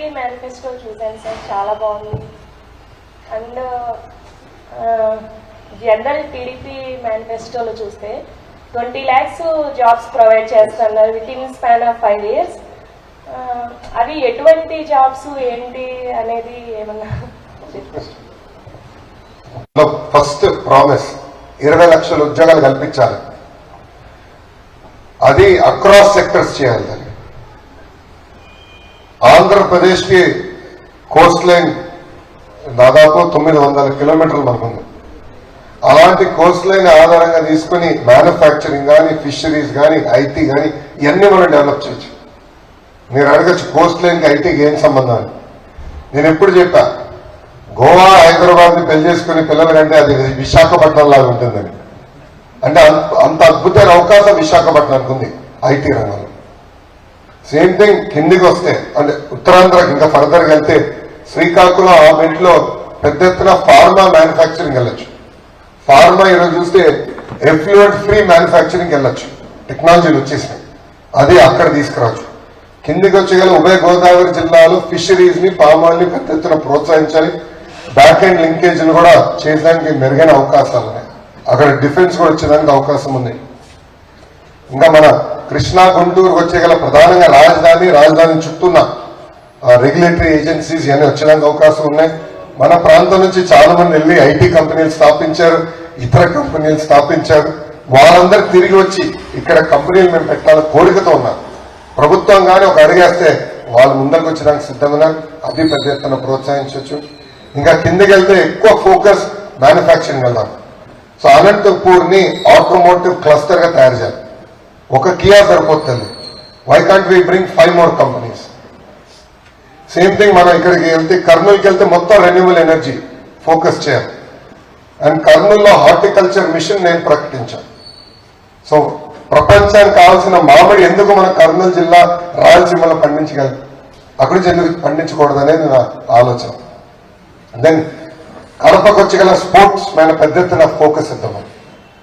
Manifesto చూశాను sir చాలా బాగుంది. అండ్ జనరల్ టీడీపీ మేనిఫెస్టోలో చూస్తే ట్వంటీ ల్యాక్స్ జాబ్స్ ప్రొవైడ్ చేస్తున్నారు with in span of five years అవి ఎటువంటి జాబ్స్ ఏంటి అనేది ఏమన్నా ఫస్ట్ ప్రామిస్ ఇరవై లక్షల ఉద్యోగాలు కల్పించాలి. అది అక్రాస్ సెక్టర్స్ చేయాలి. దాన్ని ఆంధ్రప్రదేశ్కి కోస్ట్ లైన్ దాదాపు తొమ్మిది వందల కిలోమీటర్లు మనకుంది. అలాంటి కోస్ట్ లైన్ ఆధారంగా తీసుకుని మ్యానుఫ్యాక్చరింగ్ కానీ ఫిషరీస్ కానీ ఐటీ కానీ ఇవన్నీ మనం డెవలప్ చేయొచ్చు. మీరు అడగచ్చు కోస్ట్ లైన్కి ఐటీకి ఏం సంబంధం అని నేను ఎప్పుడు చెప్పా గోవా హైదరాబాద్ని పెళ్ళి చేసుకుని పిల్లలకంటే అది విశాఖపట్నం లాగా ఉంటుందని. అంటే అంత- అంత అద్భుతమైన అవకాశం విశాఖపట్నానికి ఉంది ఐటీ రంగంలో. సేమ్ థింగ్ కిందికి వస్తే అంటే ఉత్తరాంధ్రకి ఇంకా ఫర్దర్ వెళ్తే శ్రీకాకుళం ఆ బెంట్లో పెద్ద ఎత్తున ఫార్మా మ్యానుఫ్యాక్చరింగ్ వెళ్ళొచ్చు. ఫార్మా ఈరోజు చూస్తే ఎఫ్లూయెంట్ ఫ్రీ మ్యానుఫ్యాక్చరింగ్ వెళ్ళొచ్చు. టెక్నాలజీలు వచ్చేసినాయి. అది అక్కడ తీసుకురావచ్చు. కిందికి వచ్చేగల ఉభయ గోదావరి జిల్లాలో ఫిషరీస్ని పామాల్ని పెద్ద ఎత్తున ప్రోత్సహించాలి. బ్యాక్ అండ్ లింకేజ్ కూడా చేయడానికి మెరుగైన అవకాశాలు ఉన్నాయి. అక్కడ డిఫెన్స్ కూడా వచ్చేదానికి అవకాశం ఉంది. ఇంకా మన కృష్ణా గుంటూరు వచ్చేగల ప్రధానంగా రాజధాని రాజధాని చుట్టూన్న రెగ్యులేటరీ ఏజెన్సీస్ ఇవన్నీ వచ్చడానికి అవకాశం ఉన్నాయి. మన ప్రాంతం నుంచి చాలా మంది వెళ్ళి ఐటీ కంపెనీలు స్థాపించారు ఇతర కంపెనీలు స్థాపించారు. వాళ్ళందరూ తిరిగి వచ్చి ఇక్కడ కంపెనీలు మేము పెట్టాలని కోరికతో ఉన్నారు. ప్రభుత్వం కానీ ఒక అడిగేస్తే వాళ్ళు ముందరకు వచ్చేదానికి సిద్ధంగా ఉన్నారు. అది పెద్ద ఎత్తున ప్రోత్సహించవచ్చు. ఇంకా కిందకి వెళ్తే ఎక్కువ ఫోకస్ మ్యానుఫ్యాక్చరింగ్ వెళ్దాం. సో అనంతపూర్ని ఆటోమోటివ్ క్లస్టర్గా తయారు చేయాలి. ఒక కియా సరిపోతుంది. Why can't we bring five more companies same thing మనం ఇక్కడికి వెళ్తే కర్నూలుకి వెళ్తే మొత్తం రెన్యూబుల్ ఎనర్జీ ఫోకస్ చేయాలి. అండ్ కర్నూలులో హార్టికల్చర్ మిషన్ నేను ప్రకటించాను. సో ప్రపంచానికి కావాల్సిన మామిడి ఎందుకు మన కర్నూలు జిల్లా రాయలసీమలో పండించగలం అక్కడి నుంచి ఎందుకు పండించకూడదు అనేది నా ఆలోచన. దెన్ కడపకు వచ్చగల స్పోర్ట్స్ మన పెద్ద ఎత్తున ఫోకస్ ఇద్దాం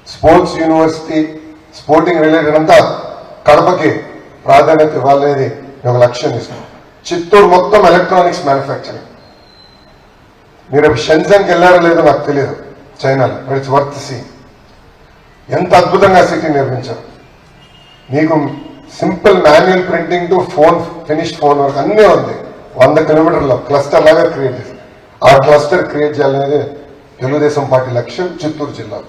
స్పోర్ట్స్ యూనివర్సిటీ స్పోర్టింగ్ రిలేటెడ్ అంతా కడపకి ప్రాధాన్యత ఇవ్వాలనేది మేము లక్ష్యం ఇస్తాను చిత్తూరు మొత్తం ఎలక్ట్రానిక్స్ మ్యానుఫ్యాక్చరింగ్ మీరు షెన్జన్కి వెళ్ళారో లేదో నాకు తెలియదు చైనాలో. బట్ ఇట్స్ వర్త్ సి ఎంత అద్భుతంగా సిటీ నిర్మించారు. మీకు simple manual printing to phone finish phone వరకు అన్నీ ఉంది. వంద కిలోమీటర్ల క్లస్టర్ లాగా క్రియేట్ చేశారు. ఆ క్లస్టర్ క్రియేట్ చేయాలనేది తెలుగుదేశం పార్టీ లక్ష్యం చిత్తూరు జిల్లా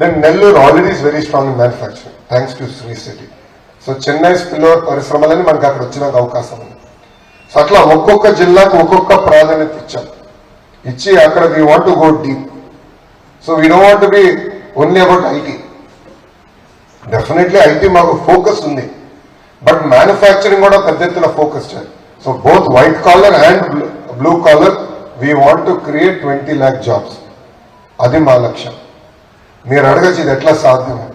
then Nellore already is very strong in manufacturing thanks to Sri city so Chennai spillover పరిశ్రమలని మనకి అక్కడ వచ్చినాక అవకాశం ఉంది. సో అట్లా ఒక్కొక్క జిల్లాకు ఒక్కొక్క ప్రాధాన్యత ఇచ్చాం. ఇచ్చి అక్కడ we want go deep so we don't want be only about IT definitely IT మాకు ఫోకస్ ఉంది. బట్ మ్యానుఫ్యాక్చరింగ్ కూడా పెద్ద ఎత్తున ఫోకస్ చేయాలి. So both white collar and blue collar we want to create twenty lakh jobs అది మా లక్ష్యం. మీరు అడగచ్చు ఇది ఎట్లా సాధ్యమే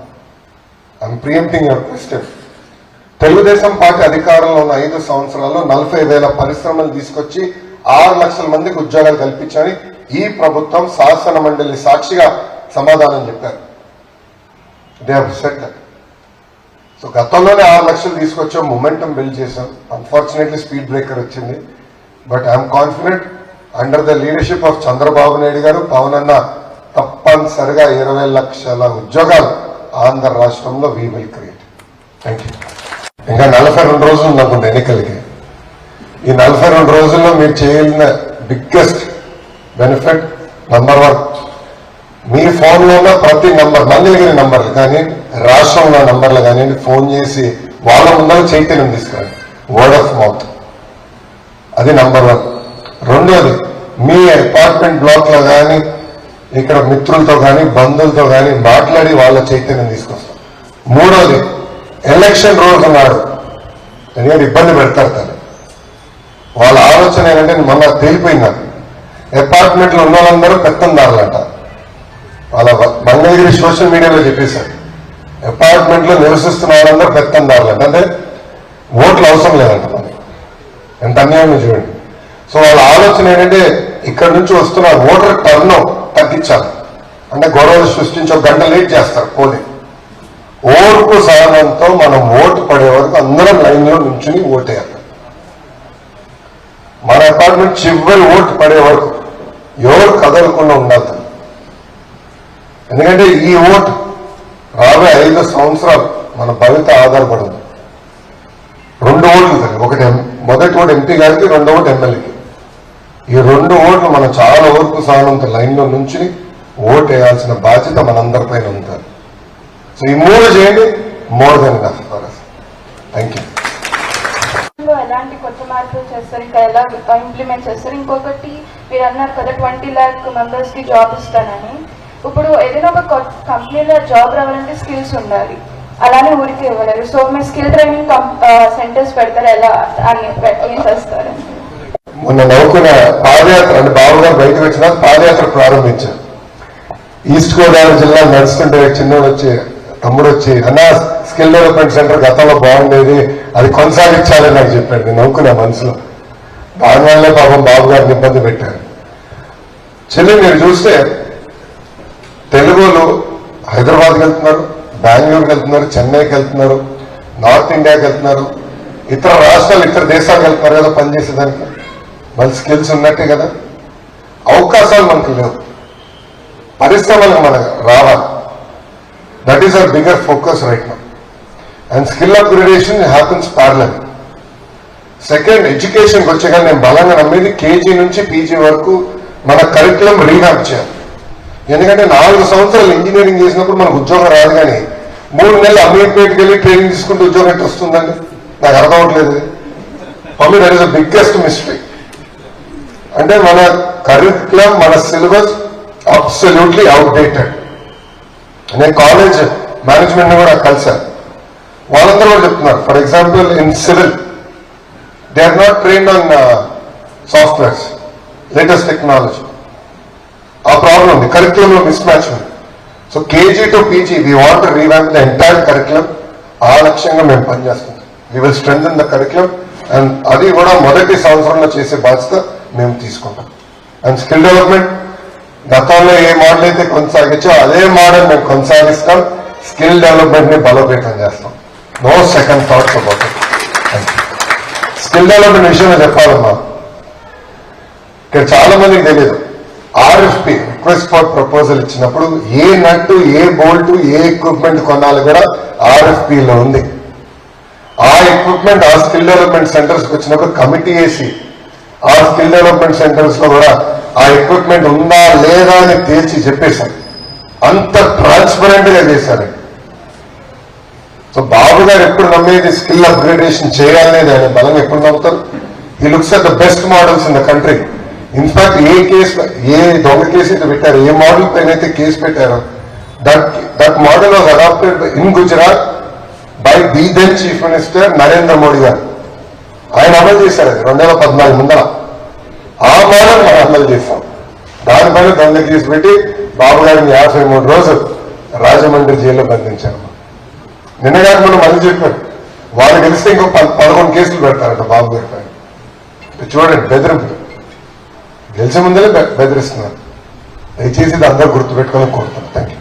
I'm preempting your question Telugu Desam party అధికారంలో ఉన్న ఐదు సంవత్సరాల్లో నలభై వేల పరిశ్రమలు తీసుకొచ్చి ఆరు లక్షల మందికి ఉద్యోగాలు కల్పించని ఈ ప్రభుత్వం శాసన మండలి సాక్షిగా సమాధానం చెప్పారు. దే సెట్ సో గతంలోనే ఆరు లక్షలు తీసుకొచ్చాం మొమెంటం బిల్డ్ చేశాం. అన్ఫార్చునేట్లీ స్పీడ్ బ్రేకర్ వచ్చింది. But I'm confident under the leadership of Chandrababu Naidu garu Pawan అన్న తప్పనిసరిగా ఇరవై లక్షల ఉద్యోగాలు ఆంధ్ర రాష్ట్రంలో we will create thank you ఇంకా నలభై రెండు రోజులు నాకు ఎన్నికలకి. ఈ నలభై రెండు రోజుల్లో మీరు చేయాలిన బిగ్గెస్ట్ బెనిఫిట్ నంబర్ వన్ మీ ఫోన్లో ఉన్న ప్రతి నంబర్ మంగళగిరి నంబర్లు కానీ రాష్ట్రంలో నంబర్లు కానీ ఫోన్ చేసి వాళ్ళ ముందర చైతన్యం తీసుకురండి. వర్డ్ ఆఫ్ మౌత్ అది నంబర్ వన్ రెండోది మీ అపార్ట్మెంట్ బ్లాక్లో కానీ ఇక్కడ మిత్రులతో కానీ బంధువులతో కానీ మాట్లాడి వాళ్ళ చైతన్యం తీసుకొస్తాం. మూడోది ఎలక్షన్ రోజు నాడు ఎందుకంటే ఇబ్బంది పెడతారు తను. వాళ్ళ ఆలోచన ఏంటంటే మొన్న తేలిపోయింది నాకు అపార్ట్మెంట్లో ఉన్న వాళ్ళందరూ పెత్తందారులంట. వాళ్ళ మంగళగిరి సోషల్ మీడియాలో చెప్పేశారు. అపార్ట్మెంట్లో నివసిస్తున్న వాళ్ళందరూ పెత్తందారులంట. అంటే ఓట్లు అవసరం లేదంట మనకి. ఎంత అన్యాయం చూడండి. సో వాళ్ళ ఆలోచన ఏంటంటే ఇక్కడ నుంచి వస్తున్న ఓటర్ టర్న్ తగ్గించాలి. అంటే గొడవలు సృష్టించి ఒక గంట లేట్ చేస్తారు పోలింగ్ ఓర్పు సహనంతో మనం ఓటు పడే వరకు అందరం లైన్లో నుంచుని ఓటేయాలి. అపార్ట్మెంట్ చివరి ఓటు పడే వరకు ఎవరు కదలకుండా ఉండద్దు ఎందుకంటే ఈ ఓటు రాబోయే ఐదు సంవత్సరాలు మన భవిత ఆధారపడింది రెండు ఓట్లు ఒకటి మొదటి ఓటు ఎంపీ గారికి రెండో ఓటు ఎమ్మెల్యేకి. ఈ రెండు ఓట్లు మనం చాలా ఓర్పు సానంత లైన్లో నుంచి ఓటు వేయాల్సిన బాధ్యత మనందరిపైన ఉంటుంది. సో ఈ మూడు చేయండి మోర్ దెన్ థ్యాంక్ యూ ఎలాంటి కొత్త మార్పులు చేస్తారు ఇంకా ఎలా ఇంప్లిమెంట్ చేస్తారు? ఇంకొకటి మీరు అన్నారు కదా ట్వంటీ ల్యాక్ మెంబర్స్కి జాబ్ ఇస్తానని. ఇప్పుడు ఏదైనా ఒక కంపెనీలో జాబ్ రావాలంటే స్కిల్స్ ఉండాలి. అలానే ఊరికి ఇవ్వలేరు. సో మీ స్కిల్ ట్రైనింగ్ సెంటర్స్ పెడతారు ఎలా అని చేస్తారు? మొన్న నవ్వుకున్న పాదయాత్ర అంటే బాబు గారు బయటకు వచ్చిన పాదయాత్ర ప్రారంభించారు. ఈస్ట్ గోదావరి జిల్లా నడుస్తుంటే చిన్నోడు వచ్చి తమ్ముడు వచ్చి అన్న స్కిల్ డెవలప్మెంట్ సెంటర్ గతంలో బాగుండేది అది కొనసాగించాలని నాకు చెప్పాడు. నేను నవ్వుకున్నా మనసులో. దానివల్లే పాపం బాబు గారిని ఇబ్బంది పెట్టారు. చెల్లి మీరు చూస్తే తెలుగులో హైదరాబాద్కి వెళ్తున్నారు బెంగళూరుకి వెళ్తున్నారు చెన్నైకి వెళ్తున్నారు నార్త్ ఇండియాకి వెళ్తున్నారు ఇతర రాష్ట్రాలు ఇతర దేశాలకు వెళ్తున్నారు కదా పనిచేసేదానికి. మన స్కిల్స్ ఉన్నట్టే కదా? అవకాశాలు మనకు లేవు. పరిశ్రమలకు మనకు రావాలి that is our bigger focus right నా and skill upgradation happens parallel second ఎడ్యుకేషన్కి వచ్చే కానీ నేను బలంగా నమ్మేది కేజీ నుంచి పీజీ వరకు మన కరికులం రీవ్యాప్ చేయాలి. ఎందుకంటే నాలుగు సంవత్సరాలు ఇంజనీరింగ్ చేసినప్పుడు మనకు ఉద్యోగం రాదు కానీ మూడు నెలలు అమీర్పేటకి వెళ్ళి ట్రైనింగ్ తీసుకుంటే ఉద్యోగం ఎట్టు వస్తుందండి? నాకు అర్థం అవట్లేదు for me that is the biggest mistake అంటే మన కరికులం మన సిలబస్ అబ్సల్యూట్లీ అవుట్డేటెడ్ నేను కాలేజ్ మేనేజ్మెంట్ కూడా కలిసాను వాళ్ళందరూ కూడా చెప్తున్నారు. For example in civil they are not trained on softwares latest technology ఆ ప్రాబ్లం ఉంది. కరికులం లో మిస్ మ్యాచ్ ఉంది so KG to PG we want revamp the entire curriculum ఆ లక్ష్యంగా మేము పనిచేస్తున్నాం. We will strengthen the curriculum and అది కూడా మొదటి సంవత్సరంలో చేసే బాధ్యత. మేము తీసుకుంటాం. అండ్ స్కిల్ డెవలప్మెంట్ గతంలో ఏ మోడల్ అయితే కొనసాగించో అదే మోడల్ మేము కొనసాగిస్తాం. స్కిల్ డెవలప్మెంట్ని బలోపేతం చేస్తాం. No second thoughts about skill development విషయంలో చెప్పాలమ్మా. ఇక్కడ చాలా మందికి తెలియదు ఆర్ఎఫ్పి రిక్వెస్ట్ ఫర్ ప్రపోజల్ ఇచ్చినప్పుడు ఏ నట్టు ఏ బోల్ట్ ఏ ఎక్విప్మెంట్ కొనాలి కూడా ఆర్ఎఫ్పి లో ఉంది. ఆ ఎక్విప్మెంట్ ఆ స్కిల్ డెవలప్మెంట్ సెంటర్స్కి వచ్చినప్పుడు కమిటీ వేసి ఆ స్కిల్ డెవలప్మెంట్ సెంటర్స్లో కూడా ఆ ఎక్విప్మెంట్ ఉందా లేదా అని తేల్చి చెప్పేశారు. అంత ట్రాన్స్పరెంట్గా చేశారు. సో బాబు గారు ఎప్పుడు నమ్మేది స్కిల్ అప్గ్రేడేషన్ చేయాలనేది ఆయన బలంగా ఎప్పుడు నమ్ముతారు? He looks at the best models in the country in fact A case ఏ దొంగ కేసు అయితే పెట్టారు ఏ మోడల్ పైన అయితే కేసు పెట్టారో that that model was adapted in Gujarat by the then chief minister Narendra Modi garu. ఆయన అమలు చేశారు అది. రెండు వేల పద్నాలుగు ముందర. ఆ మోడల్ మనం అమలు చేస్తాం. దానిపైన దండ కేసు పెట్టి బాబు గారిని యాభై మూడు రోజులు రాజమండ్రి జైల్లో బంధించారు. నిన్నగాక మనం మళ్ళీ చెప్పారు. వాళ్ళు గెలిస్తే ఇంకో పదకొండు కేసులు పెడతారట బాబు గారి పైన. ఇది చూడండి బెదిరింపు గెలిచే ముందరే బెదిరిస్తున్నారు. దయచేసి ఇది అందరూ గుర్తుపెట్టుకోవాలని కోరుతున్నాను థ్యాంక్ యూ